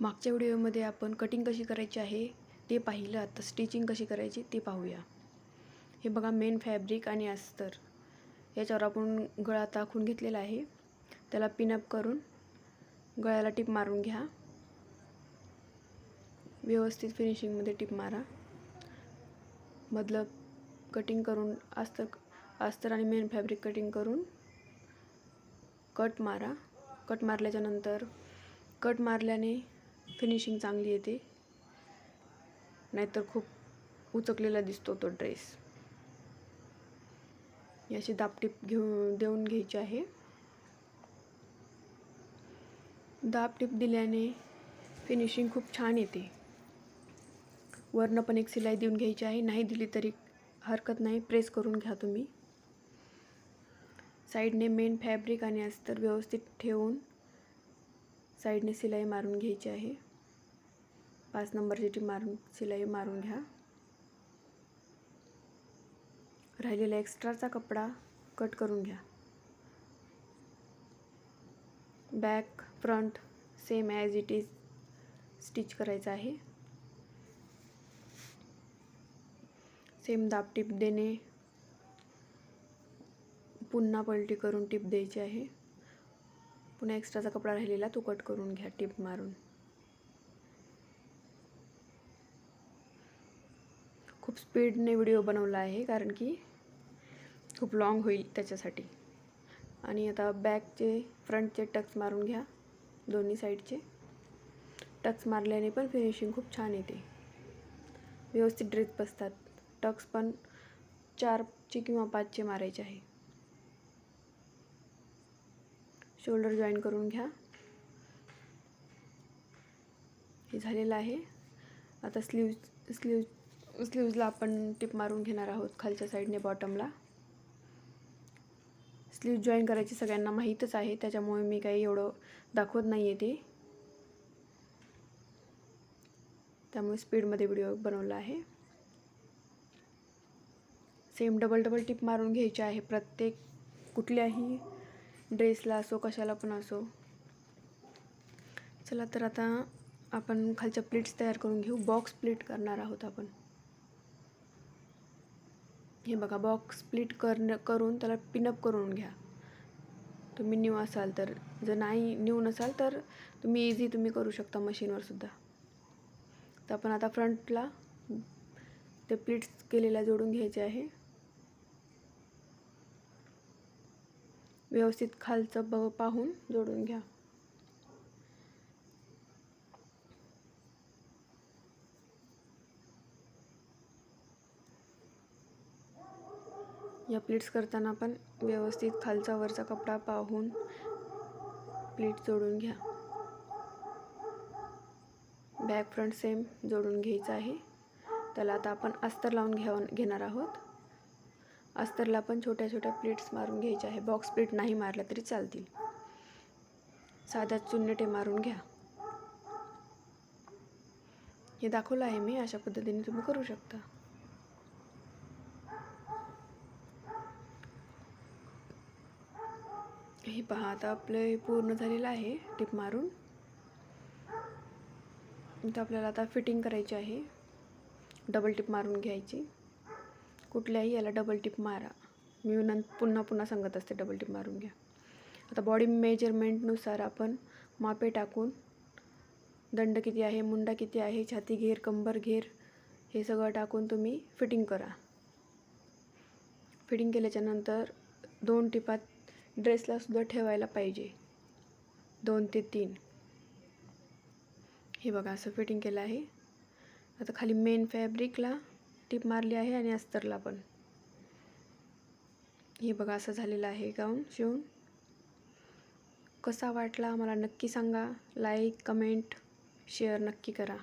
मागच्या व्हिडिओमध्ये आपण कटिंग कशी करायची आहे ते पाहिलं. आता स्टिचिंग कशी करायची ते पाहूया. हे बघा मेन फॅब्रिक आणि अस्तर. याच्यावर आपण गळा ताखून घेतलेला आहे. त्याला पिनअप करून गळ्याला टिप मारून घ्या. व्यवस्थित फिनिशिंगमध्ये टिप मारा. मधलं कटिंग करून अस्तर अस्तर आणि मेन फॅब्रिक कटिंग करून कट मारा. कट मारल्याच्यानंतर कट मारल्याने फिनिशिंग चांगली येते नाहीतर खूप उचकलेला दिसतो तो ड्रेस. याची दापटीप घेऊन देऊन घ्यायची आहे. दापटीप दिल्याने फिनिशिंग खूप छान येते. वरनं पण एक सिलाई देऊन घ्यायची आहे. नाही दिली तरी हरकत नाही. प्रेस करून घ्या तुम्ही. साईडने मेन फॅब्रिक आणि अस्तर व्यवस्थित ठेवून साईडने सिलाई मारून घ्यायची आहे. पाच नंबरची टी मारून सिलाई मारून घ्या. राहिलेला एक्स्ट्राचा कपडा कट करून घ्या. Back front same as it is stitch करायचं आहे. सेम दाब टिप देणे. पुन्हा पलटी करून टिप द्यायची आहे. पुन्हा एक्स्ट्राचा कपडा राहिलेला तो कट करून घ्या टिप मारून. खूप स्पीडने व्हिडिओ बनवला आहे कारण की खूप लॉंग होईल त्याच्यासाठी. आणि आता बॅकचे फ्रंटचे टक्स मारून घ्या दोन्ही साईडचे. टक्स मारल्याने पण फिनिशिंग खूप छान येते. व्यवस्थित ड्रेस बसतात. टक्स पण चारचे किंवा पाचचे मारायचे आहे. शोल्डर जॉईन करून घ्या. हे झालेलं आहे. आता स्लीव्ज स्लीव स्लीव्जला आपण टिप मारून घेणार आहोत खालच्या साईडने बॉटमला स्लीव जॉईन करायची सगळ्यांना माहीतच आहे त्याच्यामुळे मी काही एवढं दाखवत नाही आहे ते. त्यामुळे स्पीडमध्ये व्हिडिओ बनवला आहे. सेम डबल डबल टिप मारून घ्यायची आहे प्रत्येक कुठल्याही ड्रेसला असो कशाला पण असो. चला तर आता आपण खालच्या प्लेट्स तयार करून घेऊ. बॉक्स प्लेट करणार आहोत आपण. हे बघा बॉक्स स्प्लिट कर करून त्याला पिनअप करून घ्या. तुम्ही न्यू असाल तर. जर नाही न्यू नसाल तर तुम्ही इझी तुम्ही करू शकता मशीनवर सुद्धा. तर आपण आता फ्रंटला ते प्लीट्स केलेल्या जोडून घ्यायचे आहे. व्यवस्थित खालचं ब पाहून जोडून घ्या. या प्लीट्स करताना पण व्यवस्थित खालचा वरचा कपडा पाहून प्लीट जोडून घ्या. बॅक फ्रंट सेम जोडून घ्यायचं आहे. त्याला आता आपण अस्तर लावून घ्या घेणार आहोत. अस्तरला पण छोट्या छोट्या प्लेट्स मारून घ्यायच्या आहे. बॉक्स प्लेट नाही मारल्या तरी चालतील. साध्या चुन्नटे मारून घ्या. हे दाखवलं आहे मी अशा पद्धतीने तुम्ही करू शकता. हे पहा आता आपलं पूर्ण झालेलं आहे टिप मारून. इथं आपल्याला आता फिटिंग करायची आहे. डबल टिप मारून घ्यायची. कुठल्याही याला डबल टिप मारा. मी नं पुन्हा पुन्हा सांगत असते डबल टिप मारून घ्या. आता बॉडी मेजरमेंटनुसार आपण मापे टाकून दंड किती आहे मुंडा किती आहे छाती घेर कंबर घेर हे सगळं टाकून तुम्ही फिटिंग करा. फिटिंग केल्याच्यानंतर दोन टिपात ड्रेसला सुद्धा ठेवायला पाहिजे. दोन ते तीन. हे बघा असं फिटिंग केलं आहे. आता खाली मेन फॅब्रिकला टिप मारली आहे आणि अस्तरला पण. हे बघा असं झालेलं आहे गाऊन शिवून. कसा वाटला? मला नक्की सांगा. लाईक कमेंट शेअर नक्की करा.